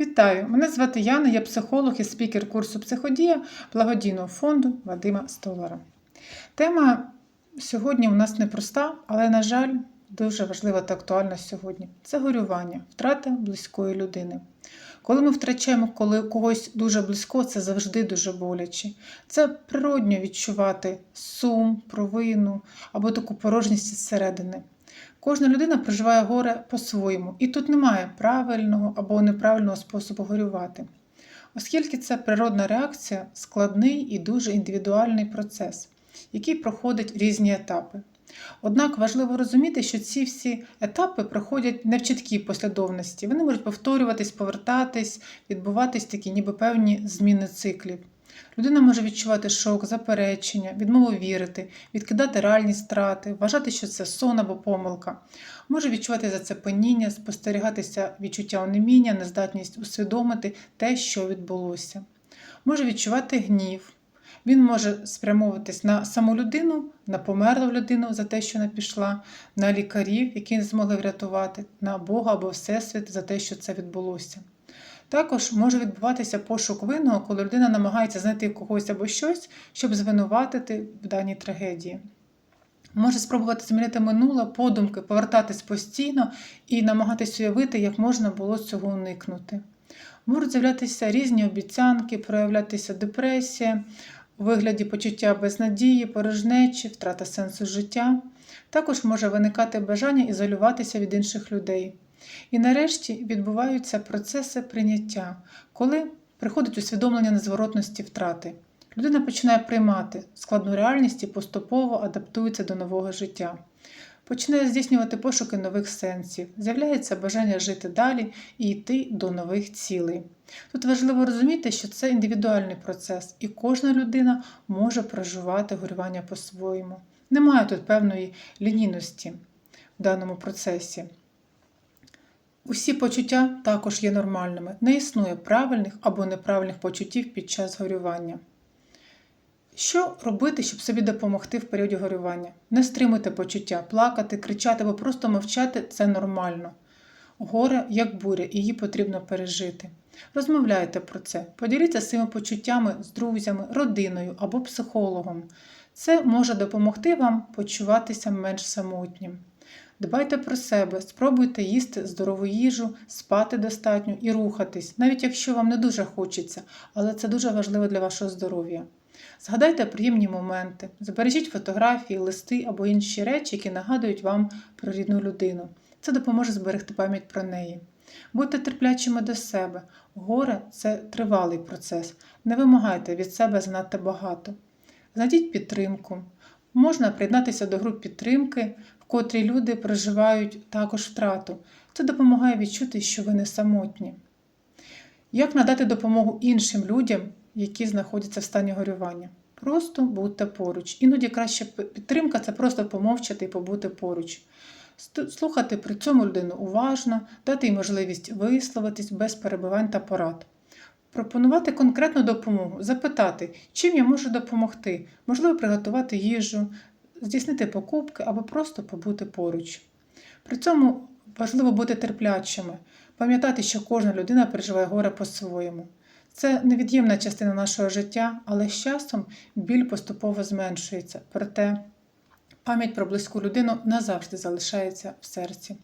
Вітаю! Мене звати Яна, я психолог і спікер курсу Психодія благодійного фонду Вадима Столара. Тема сьогодні у нас непроста, але, на жаль, дуже важлива та актуальна сьогодні. Це горювання, втрата близької людини. Коли ми втрачаємо коли когось дуже близько, це завжди дуже боляче. Це природньо відчувати сум, провину або таку порожність зсередини. Кожна людина проживає горе по-своєму, і тут немає правильного або неправильного способу горювати. Оскільки це природна реакція, складний і дуже індивідуальний процес, який проходить різні етапи. Однак важливо розуміти, що ці всі етапи проходять не в чіткій послідовності. Вони можуть повторюватись, повертатись, відбуватись такі, ніби певні зміни циклів. Людина може відчувати шок, заперечення, відмову вірити, відкидати реальні страти, вважати, що це сон або помилка. Може відчувати зацепеніння, спостерігатися відчуття онеміння, нездатність усвідомити те, що відбулося. Може відчувати гнів. Він може спрямовуватись на саму людину, на померлу людину за те, що вона пішла, на лікарів, які не змогли врятувати, на Бога або Всесвіт за те, що це відбулося. Також може відбуватися пошук винного, коли людина намагається знайти когось або щось, щоб звинуватити в даній трагедії. Може спробувати змінити минуле, подумки, повертатись постійно і намагатись уявити, як можна було цього уникнути. Можуть з'являтися різні обіцянки, проявлятися депресія, у вигляді почуття безнадії, порожнечі, втрата сенсу життя. Також може виникати бажання ізолюватися від інших людей. І нарешті відбуваються процеси прийняття, коли приходить усвідомлення незворотності втрати. Людина починає приймати складну реальність і поступово адаптується до нового життя. Починає здійснювати пошуки нових сенсів, з'являється бажання жити далі і йти до нових цілей. Тут важливо розуміти, що це індивідуальний процес, і кожна людина може проживати горювання по-своєму. Немає тут певної лінійності в даному процесі. Усі почуття також є нормальними. Не існує правильних або неправильних почуттів під час горювання. Що робити, щоб собі допомогти в періоді горювання? Не стримуйте почуття, плакати, кричати або просто мовчати це нормально. Горе як буря, її потрібно пережити. Розмовляйте про це, поділіться своїми почуттями з друзями, родиною або психологом. Це може допомогти вам почуватися менш самотнім. Дбайте про себе, спробуйте їсти здорову їжу, спати достатньо і рухатись, навіть якщо вам не дуже хочеться, але це дуже важливо для вашого здоров'я. Згадайте приємні моменти, збережіть фотографії, листи або інші речі, які нагадують вам про рідну людину. Це допоможе зберегти пам'ять про неї. Будьте терплячими до себе. Горе це тривалий процес. Не вимагайте від себе занадто багато. Знайдіть підтримку. Можна приєднатися до груп підтримки, в котрій люди проживають також втрату. Це допомагає відчути, що ви не самотні. Як надати допомогу іншим людям, які знаходяться в стані горювання? Просто будьте поруч. Іноді краща підтримка це просто помовчати і побути поруч. Слухати при цьому людину уважно, дати їй можливість висловитись без перебивань та порад. Пропонувати конкретну допомогу, запитати, чим я можу допомогти, можливо, приготувати їжу, здійснити покупки або просто побути поруч. При цьому важливо бути терплячими, пам'ятати, що кожна людина переживає горе по-своєму. Це невід'ємна частина нашого життя, але з часом біль поступово зменшується, проте пам'ять про близьку людину назавжди залишається в серці.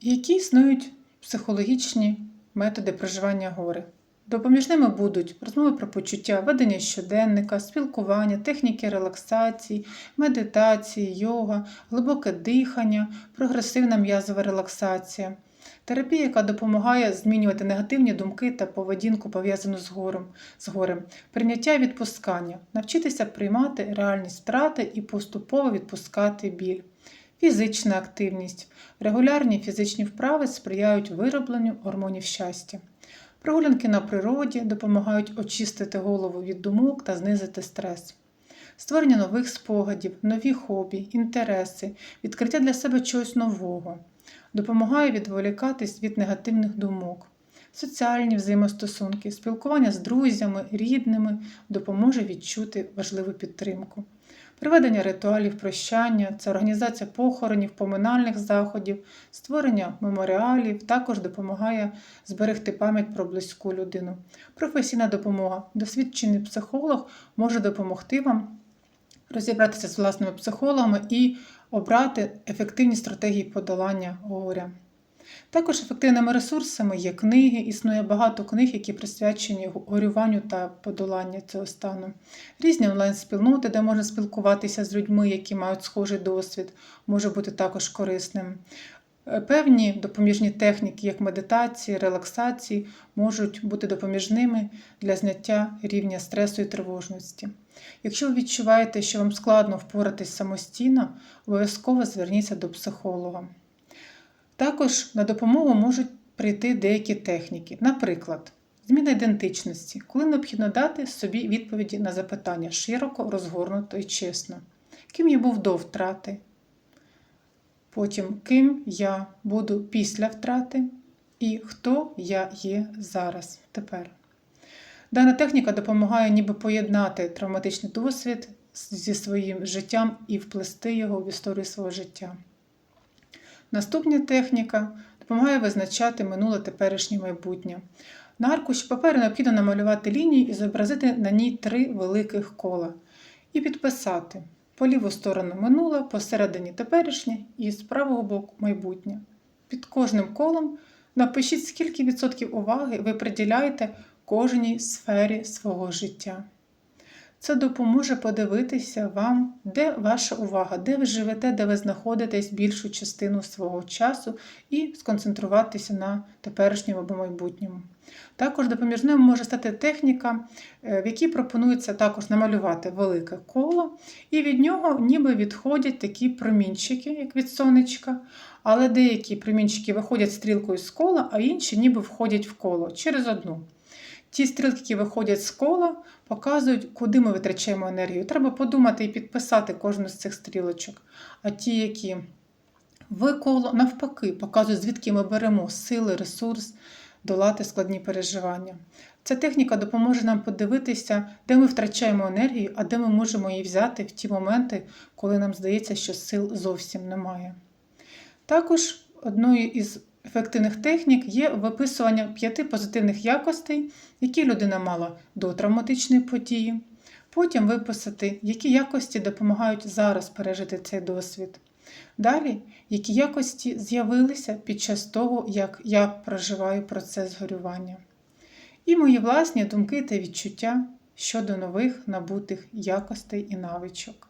Які існують психологічні методи проживання гори? Допоміжними будуть розмови про почуття, ведення щоденника, спілкування, техніки релаксації, медитації, йога, глибоке дихання, прогресивна м'язова релаксація, терапія, яка допомагає змінювати негативні думки та поведінку, пов'язану з горем, з горем, прийняття і відпускання, навчитися приймати реальні страти і поступово відпускати біль. Фізична активність. Регулярні фізичні вправи сприяють виробленню гормонів щастя. Прогулянки на природі допомагають очистити голову від думок та знизити стрес. Створення нових спогадів, нові хобі, інтереси, відкриття для себе чогось нового, допомагає відволікатись від негативних думок. Соціальні взаємостосунки, спілкування з друзями, рідними допоможе відчути важливу підтримку. Проведення ритуалів прощання, це організація похоронів, поминальних заходів, створення меморіалів також допомагає зберегти пам'ять про близьку людину. Професійна допомога. Досвідчений психолог може допомогти вам розібратися з власними психологами і обрати ефективні стратегії подолання горя. Також ефективними ресурсами є книги, існує багато книг, які присвячені горюванню та подоланню цього стану. Різні онлайн-спільноти, де можна спілкуватися з людьми, які мають схожий досвід, може бути також корисним. Е, Певні допоміжні техніки, як медитації, релаксації, можуть бути допоміжними для зняття рівня стресу і тривожності. Якщо ви відчуваєте, що вам складно впоратись самостійно, обов'язково зверніться до психолога. Також на допомогу можуть прийти деякі техніки. Наприклад, зміна ідентичності, коли необхідно дати собі відповіді на запитання широко, розгорнуто і чесно. Ким я був до втрати? Потім ким я буду після втрати і хто я є зараз тепер. Дана техніка допомагає ніби поєднати травматичний досвід зі своїм життям і вплести його в історію свого життя. Наступна техніка допомагає визначати минуле теперішнє майбутнє. На аркуші паперу необхідно намалювати лінію і зобразити на ній три великих кола. І підписати по ліву сторону минуле, посередині теперішнє і з правого боку майбутнє. Під кожним колом напишіть, скільки відсотків уваги ви приділяєте кожній сфері свого життя. Це допоможе подивитися вам, де ваша увага, де ви живете, де ви знаходитесь більшу частину свого часу, і сконцентруватися на теперішньому або майбутньому. Також допоміжним може стати техніка, е, в якій пропонується також намалювати велике коло, і від нього ніби відходять такі промінчики, як від сонечка. Але деякі промінчики виходять стрілкою з кола, а інші ніби входять в коло через одну. Ті стрілки, які виходять з кола, показують, куди ми витрачаємо енергію. Треба подумати і підписати кожну з цих стрілочок. А ті, які в коло, навпаки, показують, звідки ми беремо сили, ресурс, долати складні переживання. Ця техніка допоможе нам подивитися, де ми втрачаємо енергію, а де ми можемо її взяти в ті моменти, коли нам здається, що сил зовсім немає. Також одною із ефективних технік є виписування п'яти позитивних якостей, які людина мала до травматичної події. Потім виписати, які якості допомагають зараз пережити цей досвід. Далі, які якості з'явилися під час того, як я проживаю процес горювання. І мої власні думки та відчуття щодо нових набутих якостей і навичок.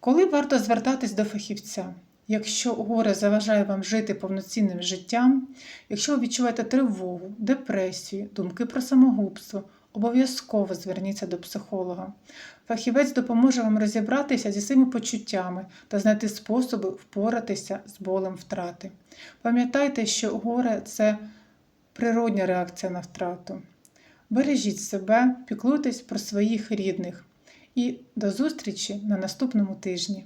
Коли варто звертатись до фахівця? Якщо горе заважає вам жити повноцінним життям, якщо ви відчуваєте тривогу, депресію, думки про самогубство, обов'язково зверніться до психолога. Фахівець допоможе вам розібратися зі своїми почуттями та знайти способи впоратися з болем втрати. Пам'ятайте, що горе це природня реакція на втрату. Бережіть себе, піклуйтесь про своїх рідних і до зустрічі на наступному тижні.